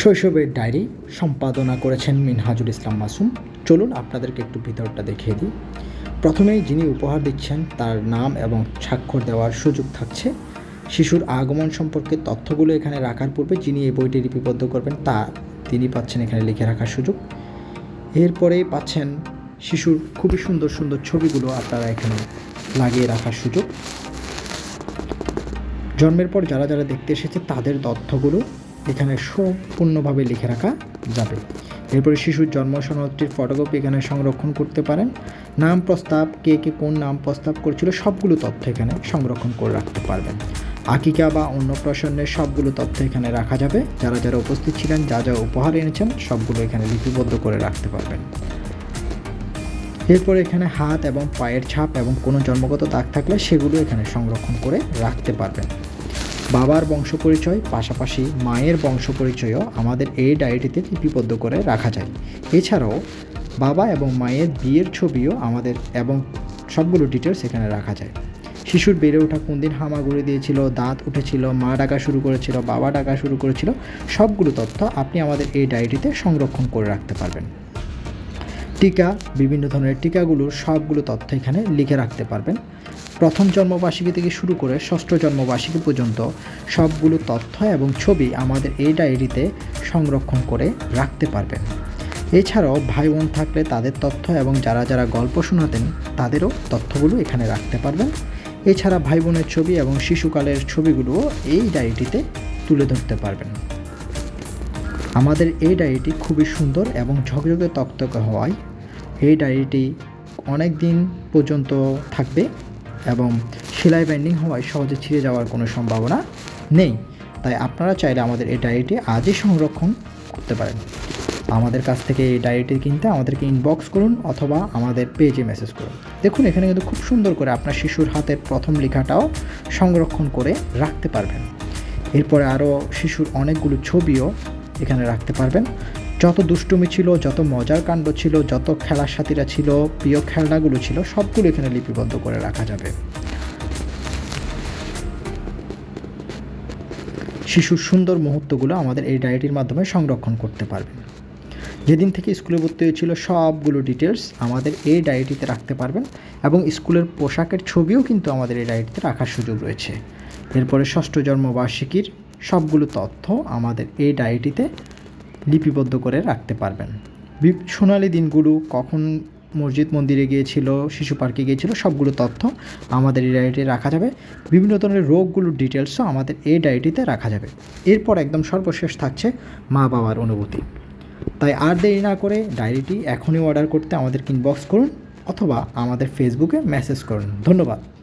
শৈশবের ডায়েরি সম্পাদনা করেছেন মিনহাজুল ইসলাম মাসুম। চলুন আপনাদেরকে একটু ভিতরটা দেখিয়ে দিই। প্রথমেই যিনি উপহার দিচ্ছেন, তার নাম এবং স্বাক্ষর দেওয়ার সুযোগ থাকছে। শিশুর আগমন সম্পর্কে তথ্যগুলো এখানে রাখার পূর্বে যিনি এই বইটি লিপিবদ্ধ করবেন, তা তিনি পাচ্ছেন এখানে লিখে রাখার সুযোগ। এরপরেই পাচ্ছেন শিশুর খুবই সুন্দর সুন্দর ছবিগুলো আপনারা এখানে লাগিয়ে রাখার সুযোগ। জন্মের পর যারা যারা দেখতে এসেছে, তাদের তথ্যগুলো এখানে সম্পূর্ণভাবে লিখে রাখা যাবে। এরপরে শিশুর জন্ম সনদটির ফটোকপি এখানে সংরক্ষণ করতে পারেন। নাম প্রস্তাব, কে কে কোন নাম প্রস্তাব করেছিল, সবগুলো তথ্য এখানে সংরক্ষণ করে রাখতে পারবেন। আকিকা বা অন্য প্রসন্নের সবগুলো তথ্য এখানে রাখা যাবে। যারা যারা উপস্থিত ছিলেন, যা যা উপহার এনেছেন, সবগুলো এখানে লিপিবদ্ধ করে রাখতে পারবেন। এরপর এখানে হাত এবং পায়ের ছাপ এবং কোনো জন্মগত দাগ থাকলে সেগুলো এখানে সংরক্ষণ করে রাখতে পারবেন। বাবার বংশ পরিচয় পাশাপাশি মায়ের বংশ পরিচয়ও আমাদের এই ডায়েরিতে লিপিবদ্ধ করে রাখা যায়। এছাড়াও, বাবা এবং মায়ের বিয়ের ছবিও আমাদের এবং সবগুলো ডিটেলস এখানে রাখা যায়। শিশুর বেড়ে ওঠা কোন দিন হামাগুড়ি দিয়েছিল, দাঁত উঠেছিল, মা ডাকা শুরু করেছিল, বাবা ডাকা শুরু করেছিল, সবগুলো তথ্য আপনি আমাদের এই ডায়েরিতে সংরক্ষণ করে রাখতে পারবেন। টিকা, বিভিন্ন ধরনের টিকাগুলোর সবগুলো তথ্য এখানে লিখে রাখতে পারবেন। প্রথম জন্মবার্ষিকী থেকে শুরু করে ষষ্ঠ জন্মবার্ষিকী পর্যন্ত সবগুলো তথ্য এবং ছবি আমাদের এই ডায়েরিতে সংরক্ষণ করে রাখতে পারবেন। এছাড়াও ভাই বোন থাকলে তাদের তথ্য এবং যারা যারা গল্প শোনাতেন তাদেরও তথ্যগুলো এখানে রাখতে পারবেন। এছাড়া ভাই বোনের ছবি এবং শিশুকালের ছবিগুলোও এই ডায়েরিটিতে তুলে ধরতে পারবেন। আমাদের এই ডায়েরিটি খুবই সুন্দর এবং ঝকঝকে তকতকে হওয়ায় এই ডায়েরিটি অনেক দিন পর্যন্ত থাকবে এবং সেলাই বাইন্ডিং হওয়ায় সহজে ছিঁড়ে যাওয়ার কোনো সম্ভাবনা নেই। তাই আপনারা চাইলে আমাদের এই ডায়েরিটি আজই সংরক্ষণ করতে পারেন। আমাদের কাছ থেকে এই ডায়েরিটি কিনতে আমাদেরকে ইনবক্স করুন অথবা আমাদের পেজে মেসেজ করুন। দেখুন, এখানে কিন্তু খুব সুন্দর করে আপনার শিশুর হাতের প্রথম লেখাটাও সংরক্ষণ করে রাখতে পারবেন। এরপরে আরও শিশুর অনেকগুলো ছবিও এখানে রাখতে পারবেন। যত দুষ্টুমি ছিল, যত মজার কাণ্ড ছিল, যত খেলার সাথীরা ছিল, প্রিয় খেলনাগুলো ছিল, সবগুলো এখানে লিপিবদ্ধ করে রাখা যাবে। শিশুর সুন্দর মুহূর্তগুলো আমাদের এই ডায়েরির মাধ্যমে সংরক্ষণ করতে পারবেন যেদিন থেকে স্কুলে ভর্তি হয়েছিল, সবগুলো ডিটেলস আমাদের এই ডায়েরিতে রাখতে পারবেন এবং স্কুলের পোশাকের ছবিও কিন্তু আমাদের এই ডায়েরিতে রাখার সুযোগ রয়েছে। এরপরে ষষ্ঠ জন্মবার্ষিকীর সবগুলো তথ্য আমাদের এই ডায়েরিতে লিপিবদ্ধ করে রাখতে পারবেন। সোনালি দিনগুলো কখন মসজিদ মন্দিরে গিয়েছিল, শিশু পার্কে গিয়েছিল, সবগুলো তথ্য আমাদের এই ডায়েরিতে রাখা যাবে। বিভিন্ন ধরনের রোগগুলোর ডিটেলসও আমাদের এই ডায়েরিতে রাখা যাবে। এরপর একদম সর্বশেষ থাকছে মা বাবার অনুভূতি। তাই আর দেরি না করে ডায়েরিটি এখনই অর্ডার করতে আমাদের ইনবক্স করুন অথবা আমাদের ফেসবুকে মেসেজ করুন। ধন্যবাদ।